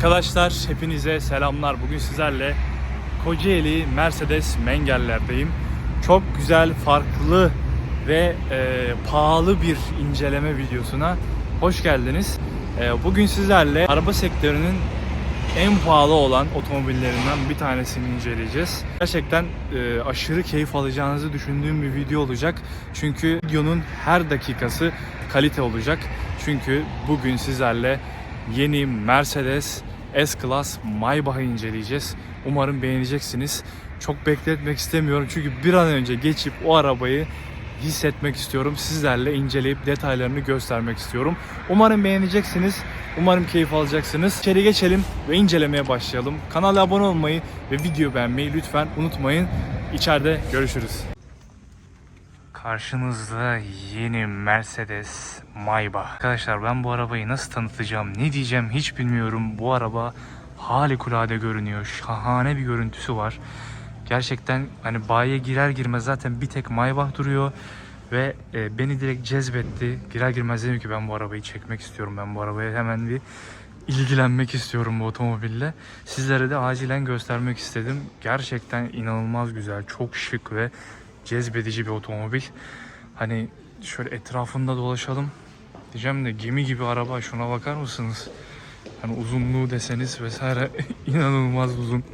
Arkadaşlar hepinize selamlar. Bugün sizlerle Kocaeli Mercedes Mengeller'deyim. Çok güzel, farklı ve e, pahalı bir inceleme videosuna hoş geldiniz. E, bugün sizlerle araba sektörünün en pahalı olan otomobillerinden bir tanesini inceleyeceğiz. Gerçekten e, aşırı keyif alacağınızı düşündüğüm bir video olacak. Çünkü videonun her dakikası kalite olacak. Çünkü bugün sizlerle yeni Mercedes S-Class Maybach'ı inceleyeceğiz. Umarım beğeneceksiniz. Çok bekletmek istemiyorum çünkü bir an önce geçip o arabayı hissetmek istiyorum. Sizlerle inceleyip detaylarını göstermek istiyorum. Umarım beğeneceksiniz. Umarım keyif alacaksınız. İçeri geçelim ve incelemeye başlayalım. Kanala abone olmayı ve video beğenmeyi lütfen unutmayın. İçeride görüşürüz. Karşınızda yeni Mercedes Maybach. Arkadaşlar ben bu arabayı nasıl tanıtacağım, ne diyeceğim hiç bilmiyorum. Bu araba harikulade görünüyor. Şahane bir görüntüsü var. Gerçekten hani bayiye girer girmez zaten bir tek Maybach duruyor ve e, beni direkt cezbetti. Girer girmez dedim ki ben bu arabayı çekmek istiyorum. Ben bu arabaya hemen bir ilgilenmek istiyorum bu otomobille. Sizlere de acilen göstermek istedim. Gerçekten inanılmaz güzel, çok şık ve cezbedici bir otomobil. Hani şöyle etrafında dolaşalım. Diyeceğim de gemi gibi araba şuna bakar mısınız? Hani uzunluğu deseniz vesaire inanılmaz uzun.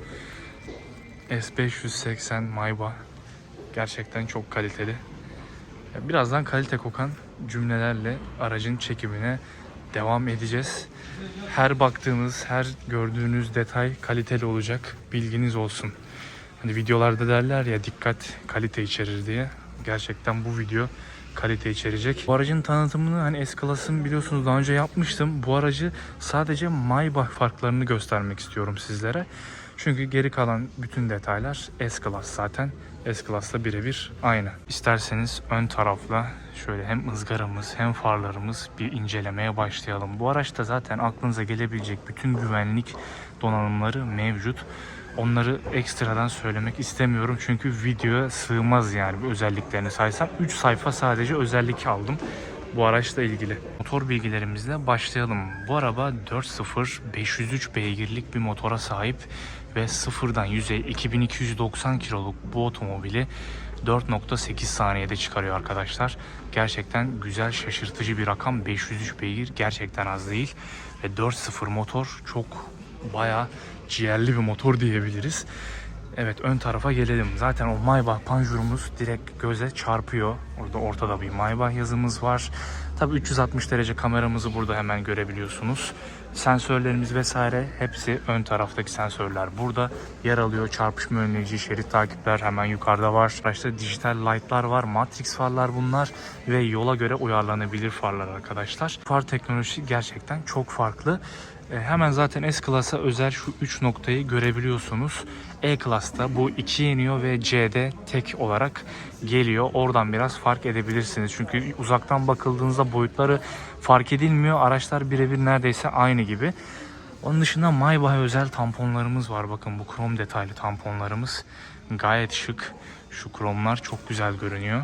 S580 Maybach gerçekten çok kaliteli. Birazdan kalite kokan cümlelerle aracın çekimine devam edeceğiz. Her baktığınız, her gördüğünüz detay kaliteli olacak. Bilginiz olsun. Hani videolarda derler ya dikkat kalite içerir diye. Gerçekten bu video kalite içerecek. Bu aracın tanıtımını hani S-Class'ın biliyorsunuz daha önce yapmıştım. Bu aracı sadece Maybach farklarını göstermek istiyorum sizlere. Çünkü geri kalan bütün detaylar S-Class zaten. S-Class'la birebir aynı. İsterseniz ön tarafla şöyle hem ızgaramız hem farlarımız bir incelemeye başlayalım. Bu araçta zaten aklınıza gelebilecek bütün güvenlik donanımları mevcut. Onları ekstradan söylemek istemiyorum çünkü videoya sığmaz yani özelliklerini saysam. 3 sayfa sadece özellik aldım bu araçla ilgili. Motor bilgilerimizle başlayalım. Bu araba 4.0 503 beygirlik bir motora sahip ve sıfırdan 100'e 2290 kiloluk bu otomobili 4.8 saniyede çıkarıyor arkadaşlar. Gerçekten güzel şaşırtıcı bir rakam. 503 beygir gerçekten az değil. Ve 4.0 motor çok bayağı ciğerli bir motor diyebiliriz. Evet ön tarafa gelelim. Zaten o Maybach panjurumuz direkt göze çarpıyor. Orada ortada bir Maybach yazımız var. Tabi 360 derece kameramızı burada hemen görebiliyorsunuz. Sensörlerimiz vesaire hepsi ön taraftaki sensörler burada yer alıyor. Çarpışma önleyici, şerit takipler hemen yukarıda var. Araçta dijital light'lar var, matrix farlar bunlar ve yola göre uyarlanabilir farlar arkadaşlar. Far teknolojisi gerçekten çok farklı. E, hemen zaten S-Class'a özel şu 3 noktayı görebiliyorsunuz. E-Class'ta bu 2 yeniyor ve C'de tek olarak geliyor. Oradan biraz fark edebilirsiniz. Çünkü uzaktan bakıldığınızda boyutları fark edilmiyor. Araçlar birebir neredeyse aynı gibi. Onun dışında Maybach'a özel tamponlarımız var. Bakın bu krom detaylı tamponlarımız gayet şık. Şu kromlar çok güzel görünüyor.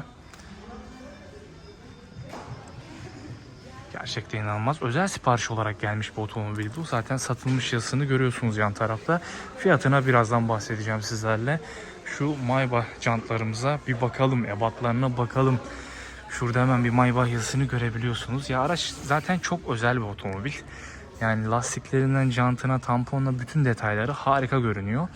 Gerçekten inanılmaz. Özel sipariş olarak gelmiş bu otomobil bu. Zaten satılmış yazısını görüyorsunuz yan tarafta. Fiyatına birazdan bahsedeceğim sizlerle. Şu Maybach jantlarımıza bir bakalım. Ebatlarına bakalım. Şurada hemen bir Maybach yazısını görebiliyorsunuz. Ya araç zaten çok özel bir otomobil. Yani lastiklerinden jantına, tamponuna bütün detayları harika görünüyor.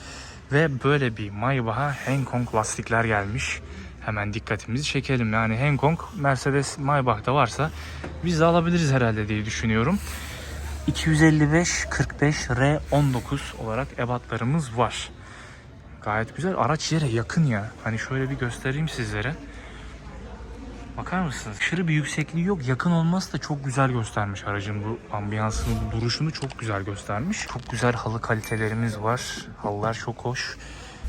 Ve böyle bir Maybach'a Hankook lastikler gelmiş. Hemen dikkatimizi çekelim. Yani Hankook Mercedes Maybach'ta varsa biz de alabiliriz herhalde diye düşünüyorum. 255 45 R19 olarak ebatlarımız var. Gayet güzel. Araç yere yakın ya. Hani şöyle bir göstereyim sizlere. Bakar mısınız? Aşırı bir yüksekliği yok. Yakın olması da çok güzel göstermiş aracın bu ambiyansını, bu duruşunu çok güzel göstermiş. Çok güzel halı kalitelerimiz var. Halılar çok hoş.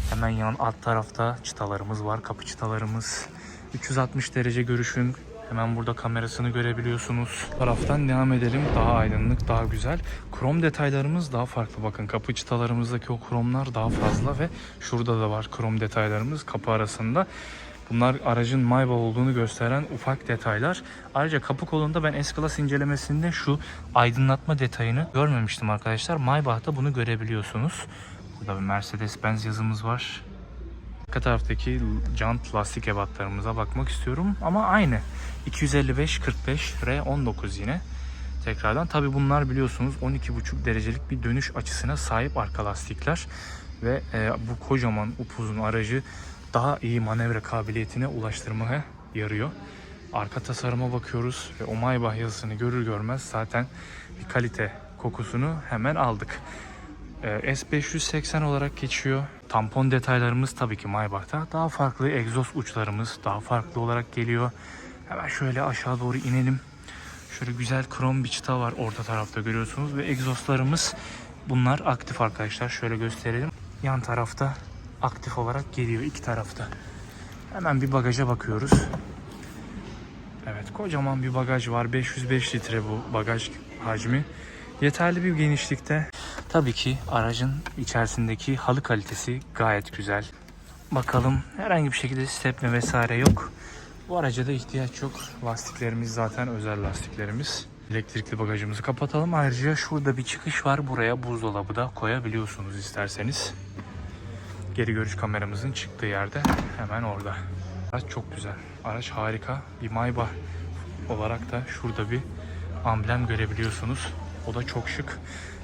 Hemen yan alt tarafta çıtalarımız var. Kapı çıtalarımız. 360 derece görüşün Hemen burada kamerasını görebiliyorsunuz. Taraftan devam edelim. Daha aydınlık, daha güzel. Krom detaylarımız daha farklı. Bakın kapı çıtalarımızdaki o kromlar daha fazla ve şurada da var krom detaylarımız kapı arasında. Bunlar aracın Maybach olduğunu gösteren ufak detaylar. Ayrıca kapı kolunda ben S-Class incelemesinde şu aydınlatma detayını görmemiştim arkadaşlar. Maybach'ta bunu görebiliyorsunuz. Burada bir Mercedes-Benz yazımız var. Arka taraftaki jant lastik ebatlarımıza bakmak istiyorum ama aynı. 255 45 R19 yine. Tekrardan tabi bunlar biliyorsunuz 12,5 derecelik bir dönüş açısına sahip arka lastikler ve e, bu kocaman upuzun aracı daha iyi manevra kabiliyetine ulaştırmaya yarıyor. Arka tasarıma bakıyoruz ve o Maybach yazısını görür görmez zaten bir kalite kokusunu hemen aldık. Ee, S580 olarak geçiyor. Tampon detaylarımız tabii ki Maybach'ta. Daha farklı egzoz uçlarımız daha farklı olarak geliyor. Hemen şöyle aşağı doğru inelim. Şöyle güzel krom bir çıta var orta tarafta görüyorsunuz ve egzozlarımız bunlar aktif arkadaşlar. Şöyle gösterelim. Yan tarafta aktif olarak geliyor iki tarafta. Hemen bir bagaja bakıyoruz. Evet kocaman bir bagaj var. 505 litre bu bagaj hacmi. Yeterli bir genişlikte. Tabii ki aracın içerisindeki halı kalitesi gayet güzel. Bakalım herhangi bir şekilde stepme vesaire yok. Bu araca da ihtiyaç yok. Lastiklerimiz zaten özel lastiklerimiz. Elektrikli bagajımızı kapatalım. Ayrıca şurada bir çıkış var. Buraya buzdolabı da koyabiliyorsunuz isterseniz. Geri görüş kameramızın çıktığı yerde hemen orada. Araç çok güzel. Araç harika. Bir Maybach olarak da şurada bir amblem görebiliyorsunuz. O da çok şık.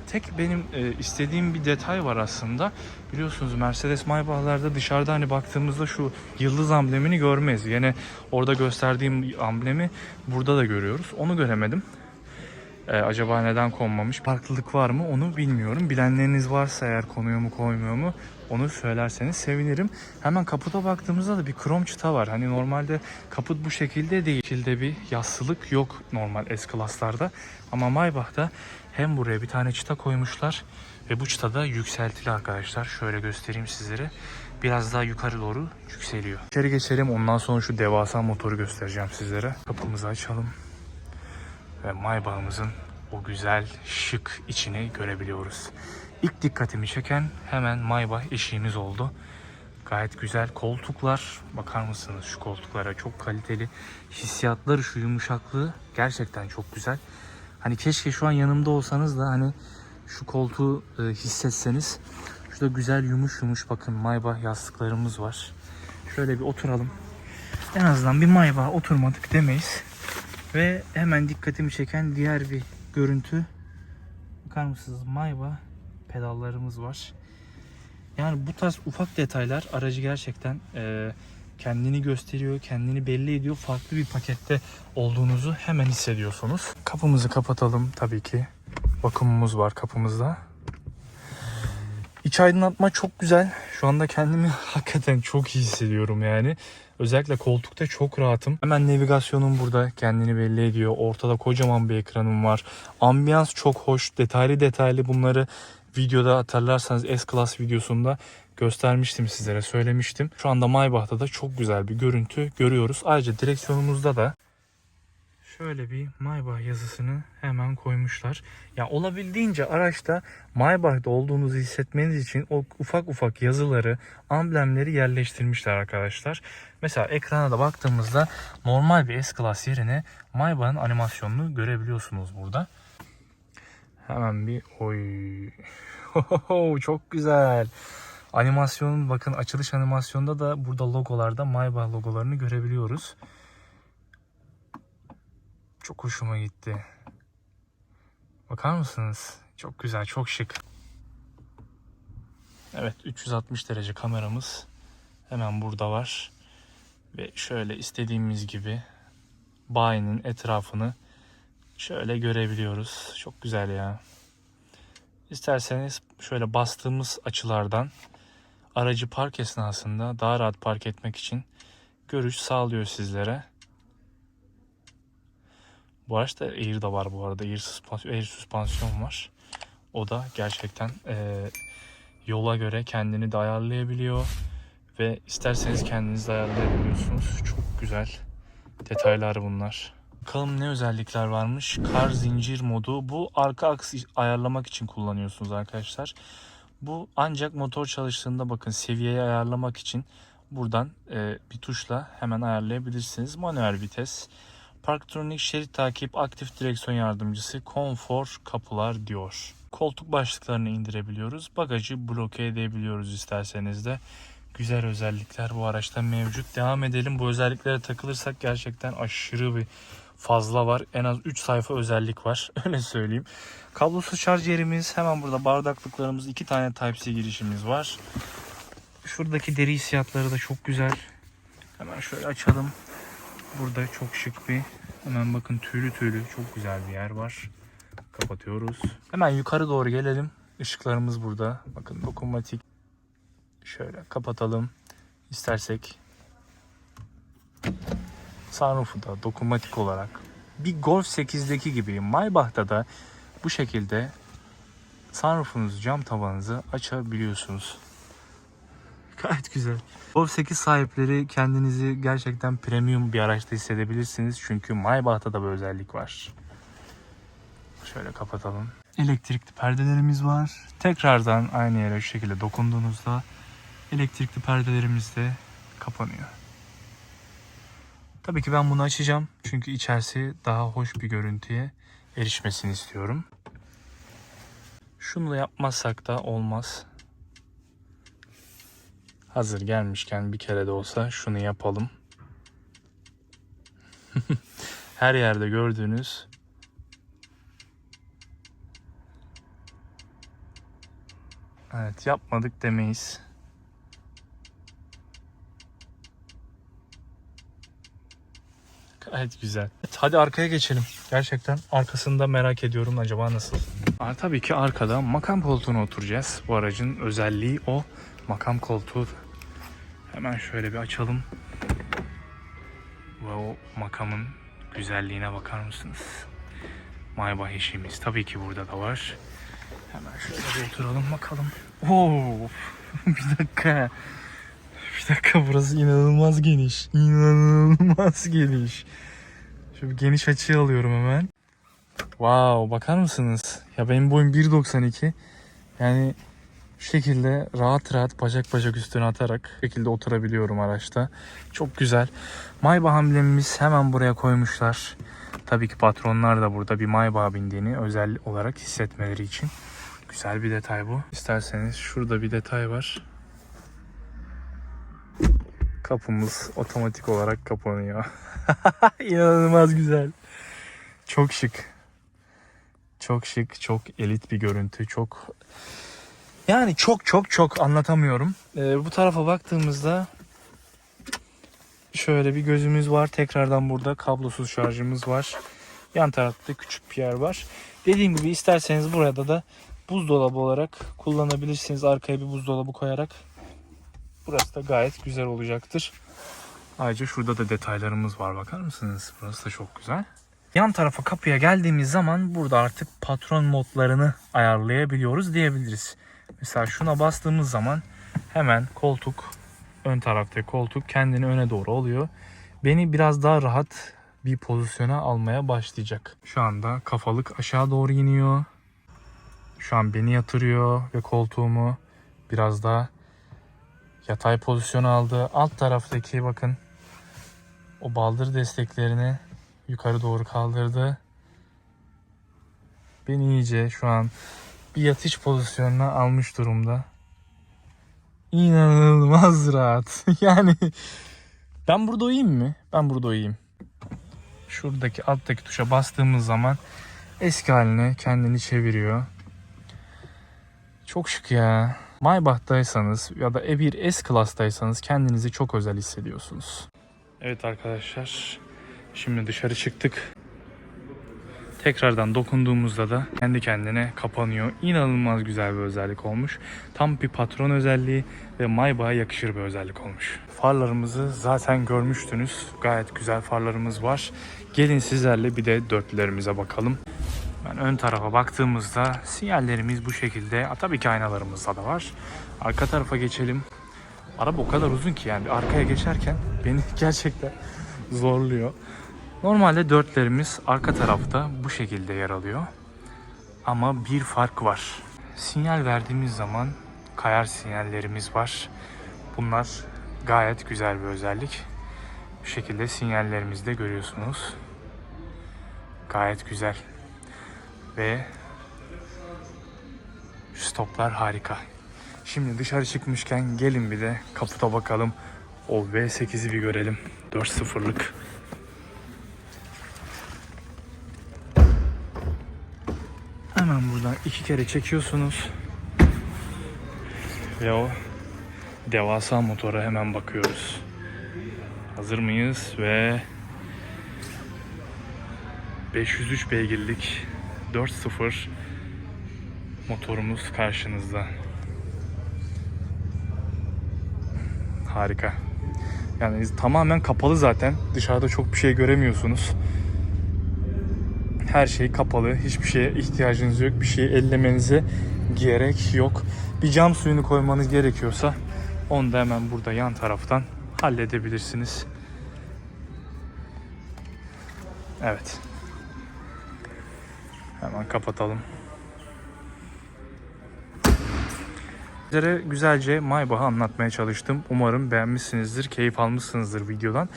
Tek benim e, istediğim bir detay var aslında. Biliyorsunuz Mercedes Maybach'larda dışarıda hani baktığımızda şu yıldız amblemini görmeyiz. Yine orada gösterdiğim amblemi burada da görüyoruz. Onu göremedim. E, acaba neden konmamış? Farklılık var mı onu bilmiyorum. Bilenleriniz varsa eğer konuyor mu koymuyor mu onu söylerseniz sevinirim. Hemen kaputa baktığımızda da bir krom çıta var. Hani normalde kaput bu şekilde değil. Şekilde bir yassılık yok normal S-Class'larda. Ama Maybach'ta hem buraya bir tane çıta koymuşlar ve bu çıta da yükseltili arkadaşlar. Şöyle göstereyim sizlere. Biraz daha yukarı doğru yükseliyor. İçeri geçelim ondan sonra şu devasa motoru göstereceğim sizlere. Kapımızı açalım ve Maybach'ımızın o güzel şık içini görebiliyoruz. İlk dikkatimi çeken hemen Maybach eşiğimiz oldu. Gayet güzel koltuklar. Bakar mısınız şu koltuklara çok kaliteli. Hissiyatları şu yumuşaklığı gerçekten çok güzel. Hani keşke şu an yanımda olsanız da hani şu koltuğu e, hissetseniz. Şurada güzel yumuş yumuş bakın Maybach yastıklarımız var. Şöyle bir oturalım. En azından bir Maybach oturmadık demeyiz. Ve hemen dikkatimi çeken diğer bir görüntü. Bakar mısınız? Maybach pedallarımız var. Yani bu tarz ufak detaylar aracı gerçekten e, kendini gösteriyor, kendini belli ediyor. Farklı bir pakette olduğunuzu hemen hissediyorsunuz. Kapımızı kapatalım tabii ki. Bakımımız var kapımızda. İç aydınlatma çok güzel. Şu anda kendimi hakikaten çok iyi hissediyorum yani. Özellikle koltukta çok rahatım. Hemen navigasyonum burada kendini belli ediyor. Ortada kocaman bir ekranım var. Ambiyans çok hoş. Detaylı detaylı bunları videoda hatırlarsanız S-Class videosunda göstermiştim sizlere söylemiştim. Şu anda Maybach'ta da çok güzel bir görüntü görüyoruz. Ayrıca direksiyonumuzda da şöyle bir Maybach yazısını hemen koymuşlar. Ya olabildiğince araçta Maybach'ta olduğunuzu hissetmeniz için o ufak ufak yazıları, amblemleri yerleştirmişler arkadaşlar. Mesela ekrana da baktığımızda normal bir S-Class yerine Maybach'ın animasyonunu görebiliyorsunuz burada. Hemen bir oy. çok güzel. Animasyonun bakın açılış animasyonda da burada logolarda Maybach logolarını görebiliyoruz. Çok hoşuma gitti. Bakar mısınız? Çok güzel, çok şık. Evet, 360 derece kameramız hemen burada var. Ve şöyle istediğimiz gibi bayinin etrafını şöyle görebiliyoruz. Çok güzel ya. İsterseniz şöyle bastığımız açılardan aracı park esnasında daha rahat park etmek için görüş sağlıyor sizlere. Bu araçta Air da var bu arada. Air süspansiyon, Air süspansiyon var. O da gerçekten e, yola göre kendini de ayarlayabiliyor. Ve isterseniz kendiniz de ayarlayabiliyorsunuz. Çok güzel detaylar bunlar. Bakalım ne özellikler varmış. Kar zincir modu. Bu arka aks ayarlamak için kullanıyorsunuz arkadaşlar. Bu ancak motor çalıştığında bakın seviyeyi ayarlamak için buradan e, bir tuşla hemen ayarlayabilirsiniz. Manuel vites, Parktronic şerit takip, aktif direksiyon yardımcısı, konfor kapılar diyor. Koltuk başlıklarını indirebiliyoruz. Bagajı bloke edebiliyoruz isterseniz de. Güzel özellikler bu araçta mevcut. Devam edelim. Bu özelliklere takılırsak gerçekten aşırı bir fazla var. En az 3 sayfa özellik var. Öyle söyleyeyim. Kablosuz şarj yerimiz hemen burada bardaklıklarımız iki tane Type-C girişimiz var. Şuradaki deri hissiyatları da çok güzel. Hemen şöyle açalım. Burada çok şık bir hemen bakın tüylü tüylü çok güzel bir yer var. Kapatıyoruz. Hemen yukarı doğru gelelim. Işıklarımız burada. Bakın dokunmatik. Şöyle kapatalım. İstersek sunroof'u da dokunmatik olarak bir Golf 8'deki gibi Maybach'ta da bu şekilde sunroofunuzu cam tavanınızı açabiliyorsunuz. Gayet güzel. Golf 8 sahipleri kendinizi gerçekten premium bir araçta hissedebilirsiniz. Çünkü Maybach'ta da bu özellik var. Şöyle kapatalım. Elektrikli perdelerimiz var. Tekrardan aynı yere şu şekilde dokunduğunuzda elektrikli perdelerimiz de kapanıyor. Tabii ki ben bunu açacağım. Çünkü içerisi daha hoş bir görüntüye erişmesini istiyorum. Şunu da yapmazsak da olmaz. Hazır gelmişken bir kere de olsa şunu yapalım. Her yerde gördüğünüz Evet yapmadık demeyiz. Gayet güzel. Evet, hadi arkaya geçelim. Gerçekten arkasında merak ediyorum acaba nasıl. Tabii ki arkada makam koltuğuna oturacağız. Bu aracın özelliği o makam koltuğu. Hemen şöyle bir açalım. Ve o makamın güzelliğine bakar mısınız? Maybach işimiz tabii ki burada da var. Hemen şöyle bir oturalım bakalım. Oo, bir dakika. Bir dakika burası inanılmaz geniş. İnanılmaz geniş. Şöyle geniş açıyı alıyorum hemen. Wow bakar mısınız? Ya benim boyum 1.92. Yani şu şekilde rahat rahat bacak bacak üstüne atarak şekilde oturabiliyorum araçta. Çok güzel. Maybach amblemimiz hemen buraya koymuşlar. Tabii ki patronlar da burada bir Maybach bindiğini özel olarak hissetmeleri için. Güzel bir detay bu. İsterseniz şurada bir detay var. Kapımız otomatik olarak kapanıyor. İnanılmaz güzel. Çok şık. Çok şık, çok elit bir görüntü. Çok yani çok çok çok anlatamıyorum. Ee, bu tarafa baktığımızda şöyle bir gözümüz var. Tekrardan burada kablosuz şarjımız var. Yan tarafta küçük bir yer var. Dediğim gibi isterseniz burada da buzdolabı olarak kullanabilirsiniz. Arkaya bir buzdolabı koyarak. Burası da gayet güzel olacaktır. Ayrıca şurada da detaylarımız var bakar mısınız? Burası da çok güzel. Yan tarafa kapıya geldiğimiz zaman burada artık patron modlarını ayarlayabiliyoruz diyebiliriz. Mesela şuna bastığımız zaman hemen koltuk ön taraftaki koltuk kendini öne doğru oluyor. Beni biraz daha rahat bir pozisyona almaya başlayacak. Şu anda kafalık aşağı doğru iniyor. Şu an beni yatırıyor ve koltuğumu biraz daha yatay pozisyona aldı. Alt taraftaki bakın o baldır desteklerini yukarı doğru kaldırdı. Beni iyice şu an bir yatış pozisyonuna almış durumda. İnanılmaz rahat. yani ben burada uyuyayım mı? Ben burada uyuyayım. Şuradaki alttaki tuşa bastığımız zaman eski haline kendini çeviriyor. Çok şık ya. Maybach'taysanız ya da bir S-Class'taysanız kendinizi çok özel hissediyorsunuz. Evet arkadaşlar. Şimdi dışarı çıktık. Tekrardan dokunduğumuzda da kendi kendine kapanıyor. İnanılmaz güzel bir özellik olmuş. Tam bir patron özelliği ve Maybach'a yakışır bir özellik olmuş. Farlarımızı zaten görmüştünüz. Gayet güzel farlarımız var. Gelin sizlerle bir de dörtlülerimize bakalım. Ben ön tarafa baktığımızda sinyallerimiz bu şekilde. Tabii ki aynalarımızda da var. Arka tarafa geçelim. Araba o kadar uzun ki yani arkaya geçerken beni gerçekten zorluyor. Normalde dörtlerimiz arka tarafta bu şekilde yer alıyor. Ama bir fark var. Sinyal verdiğimiz zaman kayar sinyallerimiz var. Bunlar gayet güzel bir özellik. Bu şekilde sinyallerimizi de görüyorsunuz. Gayet güzel. Ve stoplar harika. Şimdi dışarı çıkmışken gelin bir de kaputa bakalım. O V8'i bir görelim. 4.0'lık. buradan iki kere çekiyorsunuz. Ve o devasa motora hemen bakıyoruz. Hazır mıyız? Ve 503 beygirlik 4.0 motorumuz karşınızda. Harika. Yani tamamen kapalı zaten. Dışarıda çok bir şey göremiyorsunuz. Her şey kapalı. Hiçbir şeye ihtiyacınız yok. Bir şey ellemenize gerek yok. Bir cam suyunu koymanız gerekiyorsa onu da hemen burada yan taraftan halledebilirsiniz. Evet. Hemen kapatalım. Sizlere güzelce Maybach'ı anlatmaya çalıştım. Umarım beğenmişsinizdir, keyif almışsınızdır videodan.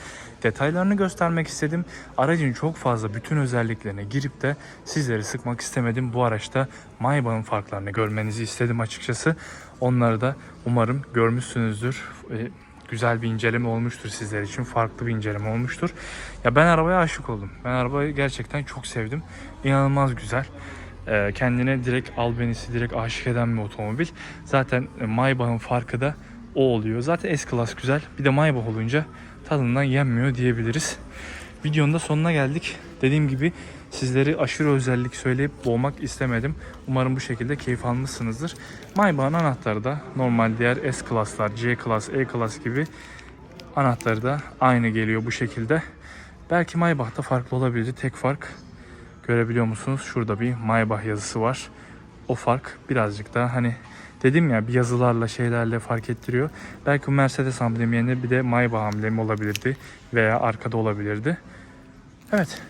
Detaylarını göstermek istedim. Aracın çok fazla bütün özelliklerine girip de sizleri sıkmak istemedim. Bu araçta Maybach'ın farklarını görmenizi istedim açıkçası. Onları da umarım görmüşsünüzdür. Ee, güzel bir inceleme olmuştur sizler için. Farklı bir inceleme olmuştur. Ya ben arabaya aşık oldum. Ben arabayı gerçekten çok sevdim. İnanılmaz güzel. Ee, kendine direkt albenisi, direkt aşık eden bir otomobil. Zaten e, Maybach'ın farkı da o oluyor. Zaten S-Class güzel. Bir de Maybach olunca tadından yenmiyor diyebiliriz. Videonun da sonuna geldik. Dediğim gibi sizleri aşırı özellik söyleyip boğmak istemedim. Umarım bu şekilde keyif almışsınızdır. Maybach'ın anahtarı da normal diğer S-Class'lar, C-Class, E-Class gibi anahtarı da aynı geliyor bu şekilde. Belki Maybach'ta farklı olabilirdi. Tek fark görebiliyor musunuz? Şurada bir Maybach yazısı var. O fark birazcık daha hani dedim ya bir yazılarla şeylerle fark ettiriyor. Belki Mercedes amblemi yerine bir de Maybach amblemi olabilirdi veya arkada olabilirdi. Evet.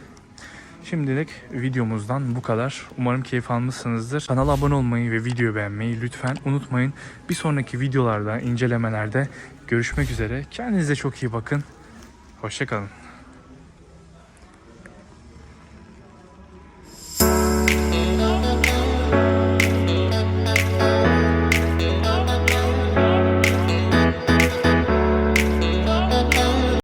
Şimdilik videomuzdan bu kadar. Umarım keyif almışsınızdır. Kanala abone olmayı ve video beğenmeyi lütfen unutmayın. Bir sonraki videolarda, incelemelerde görüşmek üzere. Kendinize çok iyi bakın. Hoşçakalın.